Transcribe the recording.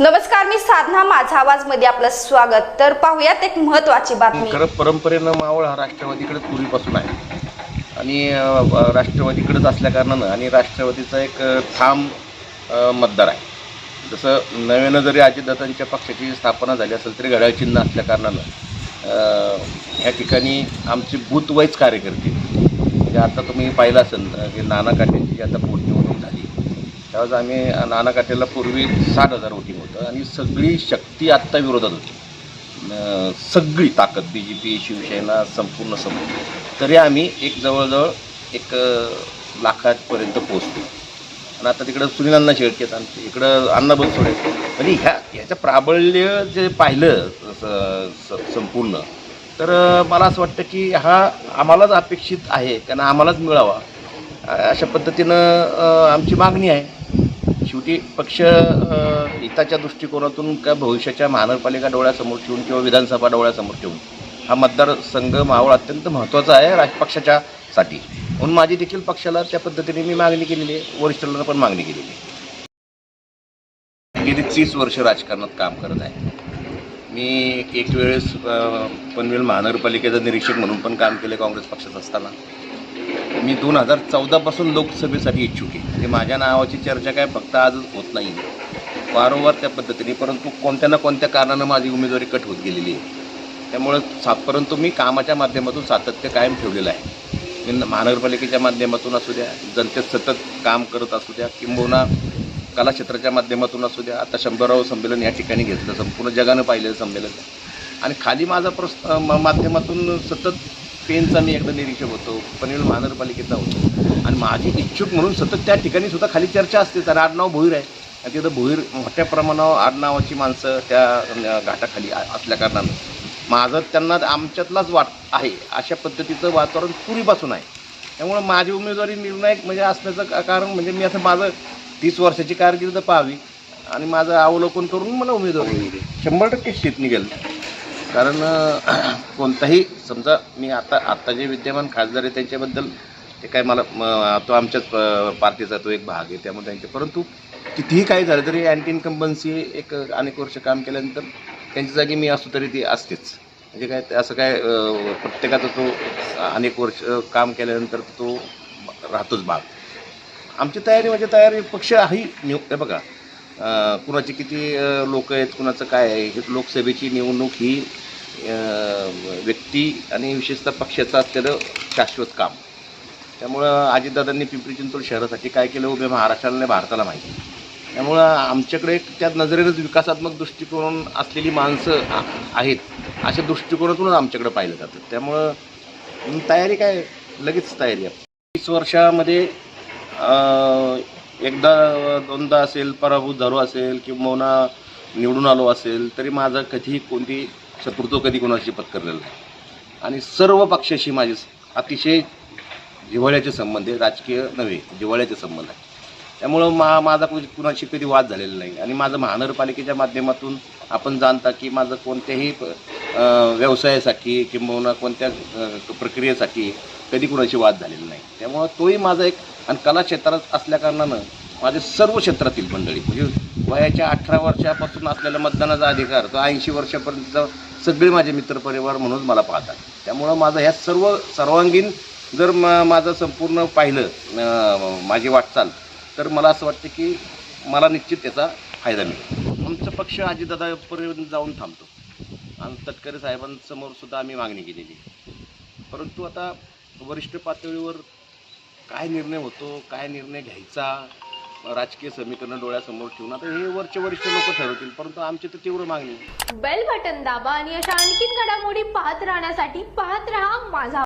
नमस्कार मी साधना माझा आवाजमध्ये आपलं स्वागत. तर पाहूयात एक महत्वाची बातमी. खरं परंपरेनं मावळ हा राष्ट्रवादीकडेच पूर्वीपासून आहे. आणि राष्ट्रवादीकडेच असल्या कारणानं आणि राष्ट्रवादीचा एक ठाम मतदार आहे. जसं नव्यानं जरी अजितदादांच्या पक्षाची स्थापना झाली असेल तरी घड्याळ चिन्ह असल्या कारणानं अ, ह्या ठिकाणी आमचे बूथवाईज कार्यकर्ते म्हणजे आता तुम्ही पाहिलं असेल की नाना काटेंची जी आता पोटनिवडणूक झाली त्यावेळेस आम्ही नाना काटेला पूर्वी साठ हजार वोटिंग होतं आणि सगळी शक्ती आत्ता विरोधात होती. सगळी ताकद बी जे पी शिवसेना संपूर्ण समोर तरी आम्ही एक जवळजवळ एक लाखापर्यंत पोहोचतो आणि आता तिकडं सुनीलांना शेळकेत आणि इकडं अण्णा बनसोडे म्हणजे ह्या ह्याचं प्राबल्य जे पाहिलं स- संपूर्ण तर मला असं वाटतं की हा आम्हालाच अपेक्षित आहे. कारण आम्हालाच मिळावा. अशा पद्धतीनं आमची मागणी आहे. शेवटी पक्ष हिताच्या दृष्टिकोनातून का भविष्याच्या महानगरपालिका डोळ्यासमोर ठेवून किंवा विधानसभा डोळ्यासमोर ठेवून हा मतदारसंघ मावळ अत्यंत महत्त्वाचा आहे राजसाठी म्हणून माझी देखील पक्षाला त्या पद्धतीने मी मागणी केलेली आहे. वरिष्ठांना पण मागणी केलेली आहे. गेली तीस वर्ष राजकारणात काम करत आहे. मी एक वेळेस पनवेल महानगरपालिकेचं निरीक्षक म्हणून पण काम केले काँग्रेस पक्षात असताना. मी दोन हजार चौदापासून लोकसभेसाठी इच्छुक आहे. म्हणजे माझ्या नावाची चर्चा काय फक्त आजच होत नाही. वारंवार त्या पद्धतीने परंतु कोणत्या ना कोणत्या कारणानं माझी उमेदवारी कट होत गेलेली आहे. त्यामुळं सा परंतु मी कामाच्या माध्यमातून सातत्य कायम ठेवलेलं आहे. मी महानगरपालिकेच्या माध्यमातून असू द्या जनतेत सतत काम करत असू द्या किंबहुना कलाक्षेत्राच्या माध्यमातून असू द्या आता शंभराव संमेलन या ठिकाणी घेतलं संपूर्ण जगानं पाहिलेलं संमेलन. आणि खाली माझा प्रस म- माध्यमातून सतत पेनचा मी एकदा निरीक्षक होतो पनवेल महानगरपालिकेचा होतो. आणि माझी इच्छुक म्हणून सतत त्या ठिकाणी सुद्धा खाली चर्चा असते तर आडनाव भोईर आहे. आणि तिथं भोईर मोठ्या प्रमाणावर आडनावाची माणसं त्या घाटाखाली असल्याकारणानं असल्या कारणानं. माझं त्यांना आमच्यातलाच वाट आहे अशा पद्धतीचं वातावरण पूर्वीपासून आहे. त्यामुळं माझी उमेदवारी निर्णायक म्हणजे असण्याचं का- कारण म्हणजे मी असं माझं तीस वर्षाची कारकिर्द पाहावी आणि माझं अवलोकन करून मला उमेदवारी मिळेल. शंभर टक्के शेत निघेल. कारण कोणताही समजा मी आता आत्ता जे विद्यमान खासदार आहे त्यांच्याबद्दल ते काय मला तो आमच्याच पार्टीचा तो एक भाग आहे त्यामुळे त्यांचे परंतु कितीही काही झालं तरी अँटी इन्कम्बन्सी एक अनेक वर्ष काम केल्यानंतर त्यांच्या जागी मी असतो तरी ती असतेच. म्हणजे काय ते असं काय प्रत्येकाचा तो अनेक वर्ष काम केल्यानंतर तो राहतोच भाग. आमची तयारी म्हणजे तयारी पक्ष ही निव बघा कुणाचे किती लोक आहेत कुणाचं काय आहे हे लोकसभेची निवडणूक ही व्यक्ती आणि विशेषतः पक्षाचं असलेलं शाश्वत काम. त्यामुळं अजितदादांनी पिंपरी चिंचवड शहरासाठी काय केलं उभे महाराष्ट्राला आणि भारताला माहिती. त्यामुळं आमच्याकडे त्या नजरेनंच विकासात्मक दृष्टिकोन असलेली माणसं आहेत अशा दृष्टिकोनातूनच आमच्याकडे पाहिलं जातं. त्यामुळं तयारी काय लगेच तयारी आहे. वीस वर्षामध्ये एकदा दोनदा असेल पराभूत झालो असेल किंवा निवडून आलो असेल तरी माझं कधीही कोणती शत्रुत्व कधी कोणाशी पत्करलेलं नाही. आणि सर्व पक्षाशी माझे अतिशय जिव्हाळ्याचे संबंध आहे राजकीय नव्हे जिव्हाळ्याचे संबंध आहे त्यामुळं मा माझा कुणाशी कधी वाद झालेला नाही. आणि माझं महानगरपालिकेच्या माध्यमातून आपण जाणता की माझं कोणत्याही व्यवसायासाठी किंबहुना कोणत्या प्रक्रियेसाठी कधी कुणाशी वाद झालेला नाही. त्यामुळं तोही माझा एक आणि कला क्षेत्रात असल्याकारणानं माझे सर्व क्षेत्रातील मंडळी म्हणजे वयाच्या अठरा वर्षापासून असलेला मतदानाचा अधिकार तो ऐंशी वर्षापर्यंत सगळे माझे मित्रपरिवार म्हणून मला पाहतात. त्यामुळं माझं ह्या सर्व सर्वांगीण जर म माझं संपूर्ण पाहिलं माझी वाटचाल तर मला असं वाटतं की मला निश्चित त्याचा फायदा मिळेल. आमचा पक्ष आजीदादापर्यंत जाऊन थांबतो. आणि तटकरे साहेबांसमोर सुद्धा आम्ही मागणी केलेली परंतु आता वरिष्ठ पातळीवर काय निर्णय होतो काय निर्णय घ्यायचा राजकीय समीकरण डोळ्यासमोर ठेवून आता हे वरचे वरिष्ठ लोक ठरवतील परंतु आमची तर तीव्र मागणी बेल बटन दाबा आणि अशा आणखी घडामोडी पाहत राहण्यासाठी पाहत राहा माझा